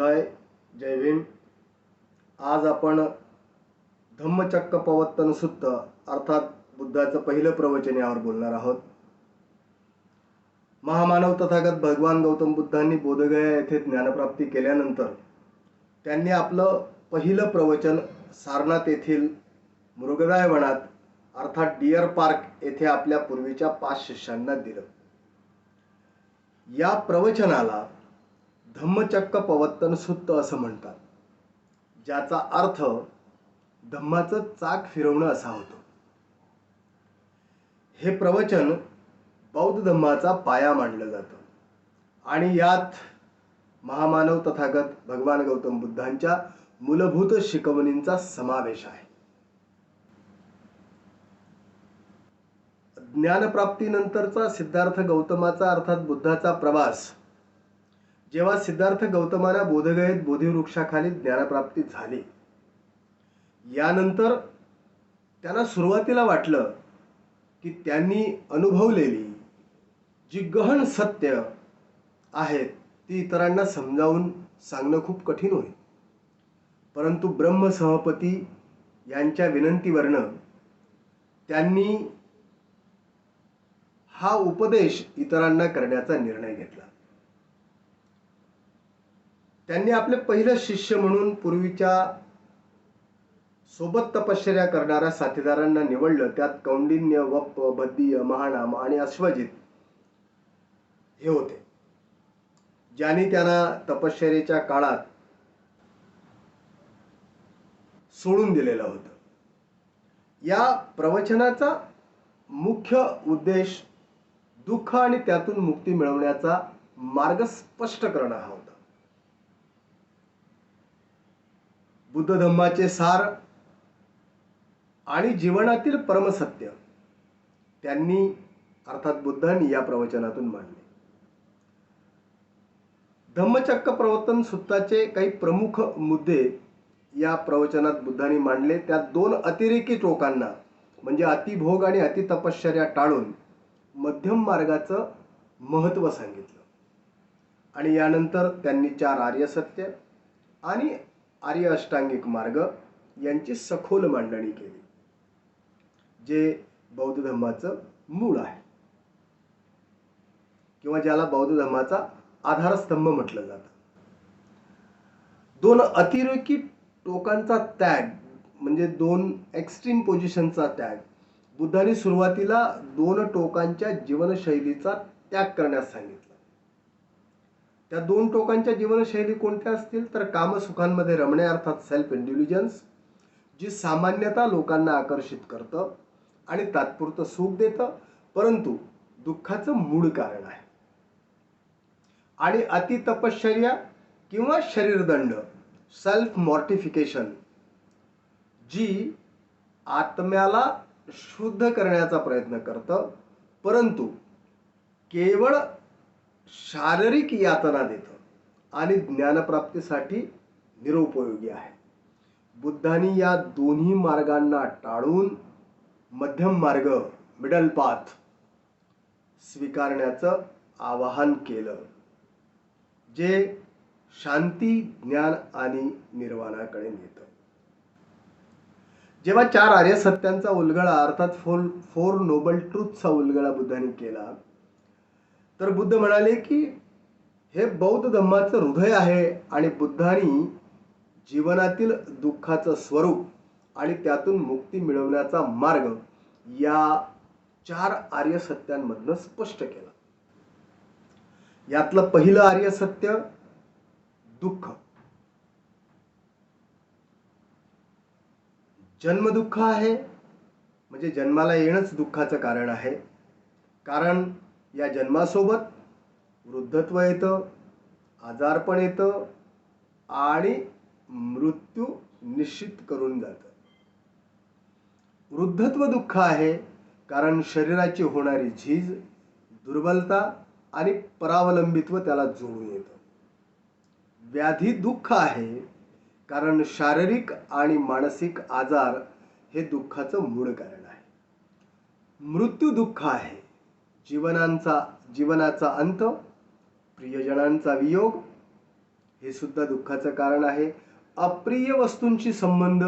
बुद्धाय जय भीम. आज आपण धम्मचक्क पवत्तन सुत्त अर्थात बुद्धाचं पहिलं प्रवचन यावर बोलणार आहोत. महामानव तथागत भगवान गौतम बुद्धांनी बोधगया येथे ज्ञानप्राप्ती केल्यानंतर त्यांनी आपलं पहिलं प्रवचन सारनाथ येथील मृगदाय वनात अर्थात डिअर पार्क येथे आपल्या पूर्वीच्या पाच शिष्यांना दिलं. या प्रवचनाला धम्मचक्क पवत्तन सुत्त असं म्हणतात. ज्याचा अर्थ धम्माचं चाक फिरवणं असा होतो. हे प्रवचन बौद्ध धम्माचा पाया मांडलं जातं. आणि यात महामानव तथागत भगवान गौतम बुद्धांच्या मूलभूत शिकवणींचा समावेश आहे. ज्ञानप्राप्तीनंतरचा सिद्धार्थ गौतमाचा अर्थात बुद्धाचा प्रवास जेव्हा सिद्धार्थ गौतमाला बोधगयेत बोधिवृक्षाखाली ज्ञानप्राप्ती झाली यानंतर त्यांना सुरुवातीला वाटलं की त्यांनी अनुभवलेली जी गहन सत्य आहेत ती इतरांना समजावून सांगणं खूप कठीण होईल. परंतु ब्रह्मसहपती यांच्या विनंतीवरनं त्यांनी हा उपदेश इतरांना करण्याचा निर्णय घेतला. त्यांनी आपले पहिलं शिष्य म्हणून पूर्वीच्या सोबत तपश्चर्या करणाऱ्या साथीदारांना निवडलं. त्यात कौंडिन्य वप्प बद्दीय महानाम आणि अश्वजित हे होते. ज्यांनी त्यांना तपश्चर्याच्या काळात सोडून दिलेलं होतं. या प्रवचनाचा मुख्य उद्देश दुःख आणि त्यातून मुक्ती मिळवण्याचा मार्ग स्पष्ट करणं हा होता. बुद्ध धम्माचे सार आणि जीवनातील परमसत्य. त्यांनी अर्थात बुद्धांनी या प्रवचनातून मांडले. धम्मचक्क प्रवर्तन सूत्राचे काही प्रमुख मुद्दे या प्रवचनात बुद्धांनी मांडले. त्यात दोन अतिरेकी टोकांना म्हणजे अतिभोग आणि अतितपश्चर्या टाळून मध्यम मार्गाचं महत्त्व सांगितलं. आणि यानंतर त्यांनी चार आर्य सत्य आणि आर्य अष्टांगिक मार्ग यांची सखोल मांडणी केली जे बौद्ध धर्माचं मूळ आहे. किंवा ज्याला बौद्ध धर्माचा आधारस्तंभ म्हटलं जातं. दोन अतिरेकी टोकांचा त्याग म्हणजे दोन एक्स्ट्रीम पोझिशनचा त्याग बुद्धांनी सुरुवातीला दोन टोकांच्या जीवनशैलीचा त्याग करण्यास सांगितलं. त्या दोन टोकांच्या जीवनशैली कोणत्या असतील? तर कामसुखांमध्ये रमणे अर्थात सेल्फ इंटेलिजन्स जी सामान्यतः लोकांना आकर्षित करतं आणि तात्पुरतं सुख देतं परंतु दुःखाचं मूळ कारण आहे. आणि अति तपश्चर्या किंवा शरीरदंड सेल्फ मॉर्टिफिकेशन जी आत्म्याला शुद्ध करण्याचा प्रयत्न करतं परंतु केवळ शारीरिक यातना देतं आणि ज्ञानप्राप्तीसाठी निरुपयोगी आहे. बुद्धांनी या दोन्ही मार्गांना टाळून मध्यम मार्ग मिडल पाथ स्वीकारण्याचं आवाहन केलं जे शांती ज्ञान आणि निर्वाणाकडे नेतं. जेव्हा चार आर्य सत्यांचा उलगडा अर्थात फोर फोर नोबल ट्रूथचा उलगडा बुद्धांनी केला तर बुद्ध म्हणाले की हे बौद्ध धम्माचं हृदय आहे आणि बुद्धांनी जीवनातील दुःखाचं स्वरूप आणि त्यातून मुक्ती मिळवण्याचा मार्ग या चार आर्य सत्यांमधनं स्पष्ट केला. यातलं पहिलं आर्य सत्य दुःख. जन्मदुःख आहे म्हणजे जन्माला येणंच दुःखाचं कारण आहे. कारण या जन्मासोबत वृद्धत्व येतं आजारपण येतं आणि मृत्यू निश्चित करून जातं. वृद्धत्व दुःख आहे कारण शरीराची होणारी झीज दुर्बलता आणि परावलंबित्व त्याला जोडून येतं. व्याधी दुःख आहे कारण शारीरिक आणि मानसिक आजार हे दुःखाचं मूळ कारण आहे. मृत्यू दुःख आहे जीवनांचा जीवनाचा अंत प्रियजनांचा वियोग हे सुद्धा दुःखाचं कारण आहे. अप्रिय वस्तूंशी संबंध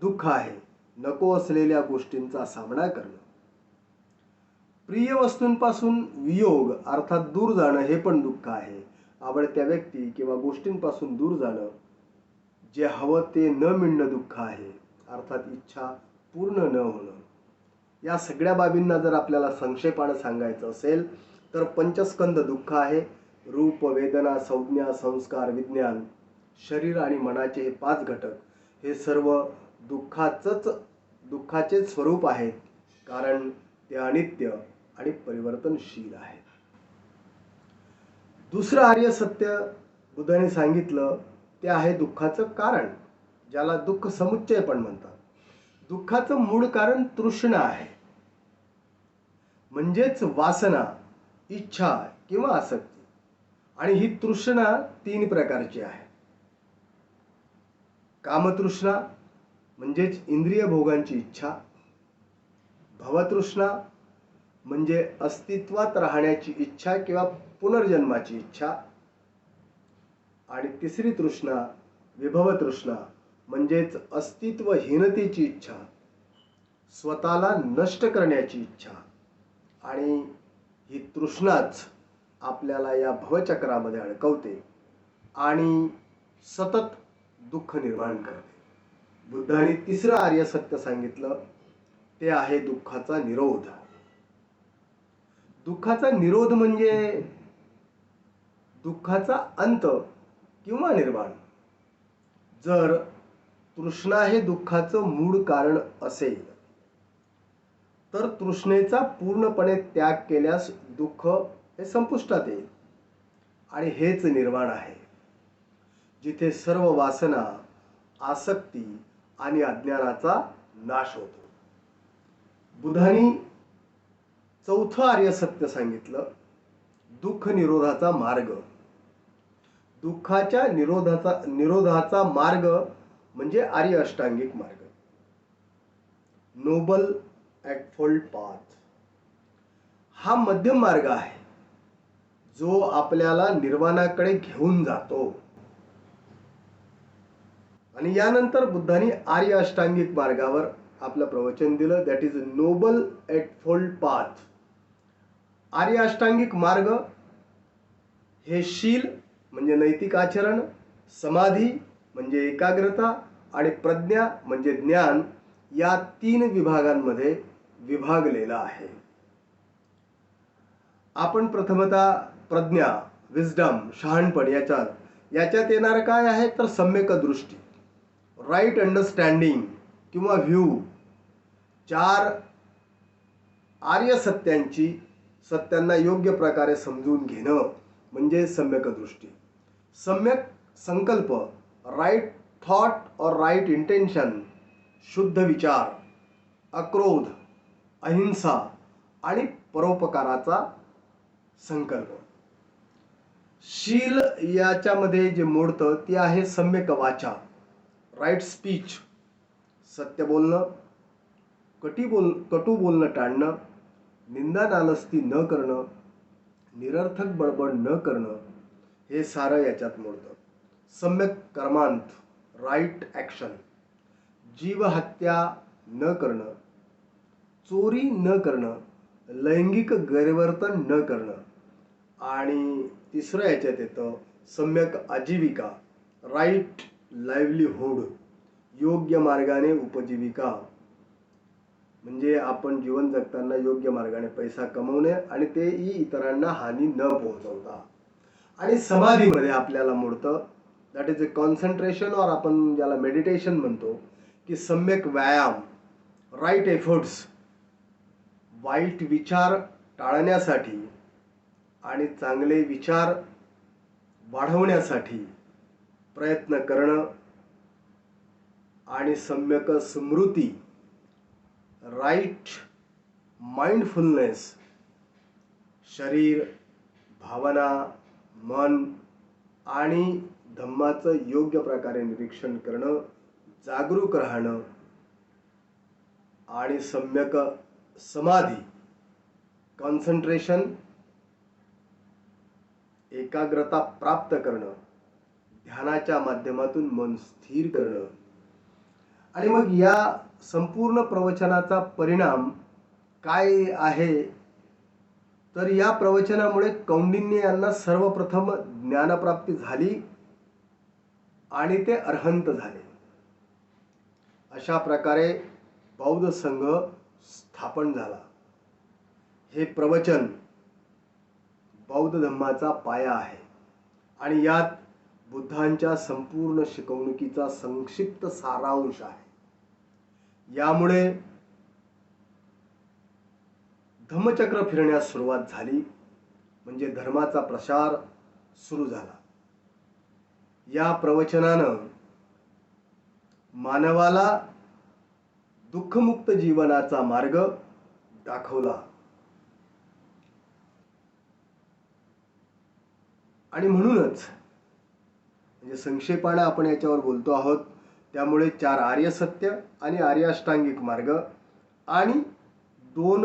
दुःख आहे. नको असलेल्या गोष्टींचा सामना करणं. प्रिय वस्तूंपासून वियोग अर्थात दूर जाणं हे पण दुःख आहे. आवडत्या व्यक्ती किंवा गोष्टींपासून दूर जाणं जे हवं ते न मिळणं दुःख आहे. अर्थात इच्छा पूर्ण न होणं. या सगळ्या बाबींना जर आपल्याला संक्षेपानं सांगायचं असेल तर पंचस्कंद दुःख आहे. रूप वेदना संज्ञा संस्कार विज्ञान शरीर आणि मनाचे हे पाच घटक हे सर्व दुःखाचंच दुःखाचे स्वरूप आहेत. कारण ते अनित्य आणि परिवर्तनशील आहेत. दुसरं आर्य सत्य बुद्धाने सांगितलं ते आहे दुःखाचं कारण ज्याला दुःख समुच्चय पण म्हणतात. दुःखाचं मूळ कारण तृष्णा आहे. म्हणजेच वासना इच्छा किंवा आसक्ती. आणि ही तृष्णा तीन प्रकारची आहे. कामतृष्णा म्हणजेच इंद्रिय भोगांची इच्छा. भवतृष्णा म्हणजे अस्तित्वात राहण्याची इच्छा किंवा पुनर्जन्माची इच्छा. आणि तिसरी तृष्णा विभवतृष्णा म्हणजेच अस्तित्वहीनतेची इच्छा स्वतःला नष्ट करण्याची इच्छा आणि ही तृष्णाच आपल्याला या भवचक्रामध्ये अडकवते आणि सतत दुःख निर्माण करते. बुद्धाने तिसरं आर्य सत्य सांगितलं ते आहे दुःखाचा निरोध. दुःखाचा निरोध म्हणजे दुःखाचा अंत किंवा निर्माण. जर तृष्णा हे दुःखाचं मूळ कारण असेल. तर तृष्णेचा पूर्णपणे त्याग केल्यास दुःख हे संपुष्टात येईल. आणि हेच निर्वाण आहे. जिथे सर्व वासना आसक्ती आणि अज्ञानाचा नाश होतो. बुधानी चौथं आर्य सत्य सांगितलं दुःख निरोधाचा मार्ग. दुःखाच्या निरोधाचा निरोधाचा मार्ग म्हणजे आर्य अष्टांगिक मार्ग. नोबल ॲटफोल्ड पाथ हा मध्यम मार्ग आहे जो आपल्याला निर्वाणाकडे घेऊन जातो. आणि यानंतर बुद्धांनी आर्य अष्टांगिक मार्गावर आपलं प्रवचन दिलं. That is noble eightfold path आर्य अष्टांगिक मार्ग हे शील म्हणजे नैतिक आचरण समाधी म्हणजे एकाग्रता आणि प्रज्ञा म्हणजे ज्ञान या तीन विभागांमध्ये विभागलेला आहे. आपण प्रथमतः प्रज्ञा विजडम शहाणपण याच्यात याच्यात येणार काय आहे? तर सम्यक दृष्टी. राईट अंडरस्टँडिंग किंवा व्ह्यू चार आर्य सत्यांची सत्यांना योग्य प्रकारे समजून घेणं म्हणजे सम्यक दृष्टी. सम्यक संकल्प राईट थॉट और राईट इंटेन्शन शुद्ध विचार अक्रोध अहिंसा आणि परोपकाराचा संकल्प. शील याच्यामध्ये जे मोडतं ते आहे सम्यक वाचा राईट स्पीच सत्य बोलणं कटी बोल कटू बोलणं टाळणं निंदा नालस्ती न करणं निरर्थक बडबड न करणं हे सारं याच्यात मोडतं. सम्यक कर्मांत राईट ॲक्शन. जीवहत्या न करणं चोरी न करणं लैंगिक गैरवर्तन न करणं आणि तिसरं याच्यात येतं सम्यक आजीविका राईट लाईव्हलीहूड योग्य मार्गाने उपजीविका. म्हणजे आपण जीवन जगताना योग्य मार्गाने पैसा कमवणे आणि तेही इतरांना हानी न पोहोचवता. आणि समाधीमध्ये आपल्याला मोडतं दॅट इज अ कॉन्सन्ट्रेशन और आपण ज्याला मेडिटेशन म्हणतो की सम्यक व्यायाम राईट एफर्ट्स वाईट विचार टाळण्यासाठी आणि चांगले विचार वाढवण्यासाठी प्रयत्न करणं आणि सम्यक स्मृती राईट माइंडफुलनेस शरीर भावना मन आणि धम्माचं योग्य प्रकारे निरीक्षण करणं जागरूक राहणं आणि सम्यक समाधी कॉन्सन्ट्रेशन एकाग्रता प्राप्त करणं ध्यानाच्या माध्यमातून मन स्थिर करणं. आणि मग या संपूर्ण प्रवचनाचा परिणाम काय आहे? तर या प्रवचनामुळे कौंडिन्य यांना सर्वप्रथम ज्ञानप्राप्ती झाली. आणि ते अर्हंत झाले. अशा प्रकारे बौद्ध संघ स्थापन झाला. हे प्रवचन बौद्ध धम्माचा पाया आहे. आणि यात बुद्धांच्या संपूर्ण शिकवणुकीचा संक्षिप्त सारांश आहे. यामुळे धम्मचक्र फिरण्यास सुरुवात झाली. म्हणजे धर्माचा प्रसार सुरू झाला. या प्रवचनानं मानवाला दुःखमुक्त जीवनाचा मार्ग दाखवला. आणि म्हणूनच म्हणजे संक्षेपानं आपण याच्यावर बोलतो आहोत त्यामुळे चार आर्य सत्य आणि आर्याष्टांगिक मार्ग आणि दोन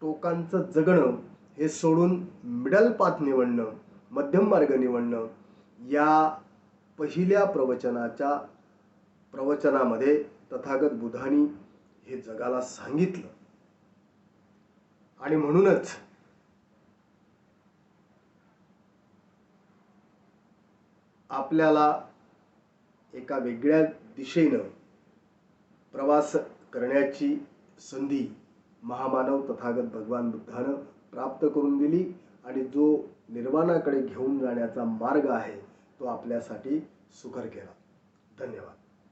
टोकांचं जगणं हे सोडून मिडल पाथ निवडणं मध्यम मार्ग निवडणं या पहिल्या प्रवचनाच्या प्रवचनामध्ये तथागत बुधानी हे जगाला सांगितलं. आणि म्हणूनच आपल्याला एका वेगळ्या दिशेनं प्रवास करण्याची संधी महामानव तथागत भगवान बुद्धानं प्राप्त करून दिली आणि जो निर्वाणाकडे घेऊन जाण्याचा मार्ग आहे तो आपल्यासाठी सुकर केला. धन्यवाद.